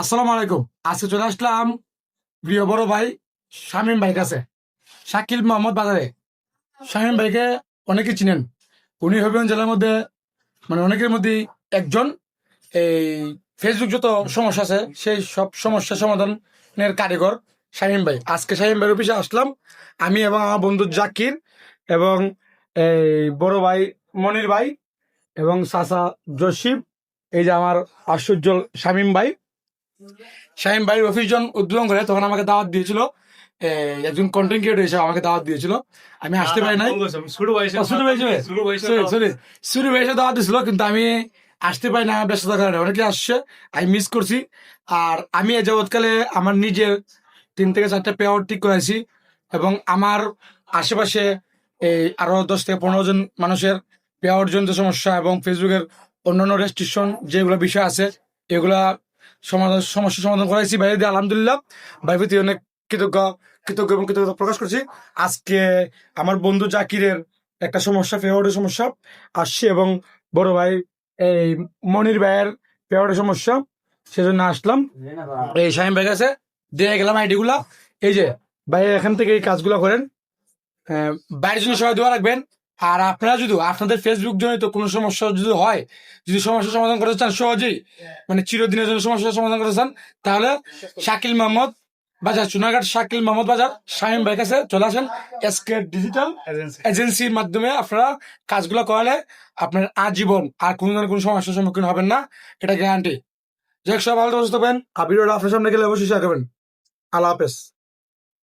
আসসালামু আলাইকুম। আজকে চলে আসলাম প্রিয় বড় ভাই শামীম ভাই কাছে। শাকিল মোহাম্মদ বাজারে। শামীম ভাইকে অনেকে চিনেন। উনি হবিগঞ্জ জেলার মধ্যে মানে অনেকের মধ্যে একজন। এই ফেসবুক যত সমস্যা আছে, সেই সব সমস্যা সমাধানের কারিগর শামীম ভাই। আজকে শামীম ভাইয়ের অফিসে আসলাম। আমি এবং আমার বন্ধু জাকির এবং এই বড় ভাই মনির ভাই এবং সাসা জসিম। এই যে আমার আশ্চর্যল শামীম ভাই। শাহিম ভাই অফিস জন উদ্বোধন করে তখন আমাকে দাওয়াত দিয়েছিল। একজন কন্টেন্ট ক্রিয়েটর হিসেবে আমাকে দাওয়াত দিয়েছিল। আমি আসতে পারি নাই। শুরু হয়েছে। দাওয়াত দিয়েছিল কিন্তু আমি আসতে পারি না ব্যস্ততার কারণে। অনেকে আসছে আমি মিস করছি। আর আমি এ যাবৎকালে আমার নিজের তিন থেকে চারটা পেয়ার ঠিক করেছি এবং আমার আশেপাশে এই আরও দশ থেকে পনেরো জন মানুষের পেয়ার জনিত সমস্যা এবং ফেসবুকের অন্যান্য রেস্ট্রিকশন যেগুলো বিষয় আছে এগুলা সমাধান, সমস্যা সমাধান করাইছি। বাইরে দিয়ে আলহামদুলিল্লাহ বাইরে প্রতি অনেক কৃতজ্ঞ কৃতজ্ঞ এবং কৃতজ্ঞতা প্রকাশ করছি। আজকে আমার বন্ধু জাকিরের একটা সমস্যা ফেভারিটের সমস্যা আসছে এবং বড় ভাই, এই মনির ভাইয়ের ফেভারিটের সমস্যা, সেজন্য আসলাম। এই শাহিম ভাই কাছে দিয়ে গেলাম আইডি গুলা এই যে, ভাই, এখান থেকে এই কাজগুলো করেন। বাইরের জন্য সবাই দোয়া রাখবেন। আর আপনারা যদি আপনাদের ফেসবুক জনিত কোনো সমস্যা যদি হয় যদি সমস্যার সমাধান করতে চান সহজেই মানে চিরদিনের জন্য সমস্যার সমাধান করতে চান তাহলে শাকিল মোহাম্মদ বাজার চুনাঘাট শাকিল মোহাম্মদ বাজার শাহিম ভাই কাছে চলে আসেন এসকে ডিজিটাল এজেন্সির মাধ্যমে আপনারা কাজগুলো করালে আপনার আজীবন আর কোনো ধরনের কোনো সমস্যার সম্মুখীন হবেন না এটা গ্যারান্টি যাই হোক, সব ভালো থাকবেন আর ভিডিওটা আপনার সামনে গেলে অবশ্যই শেয়ার করবেন আল্লাহ হাফেজ।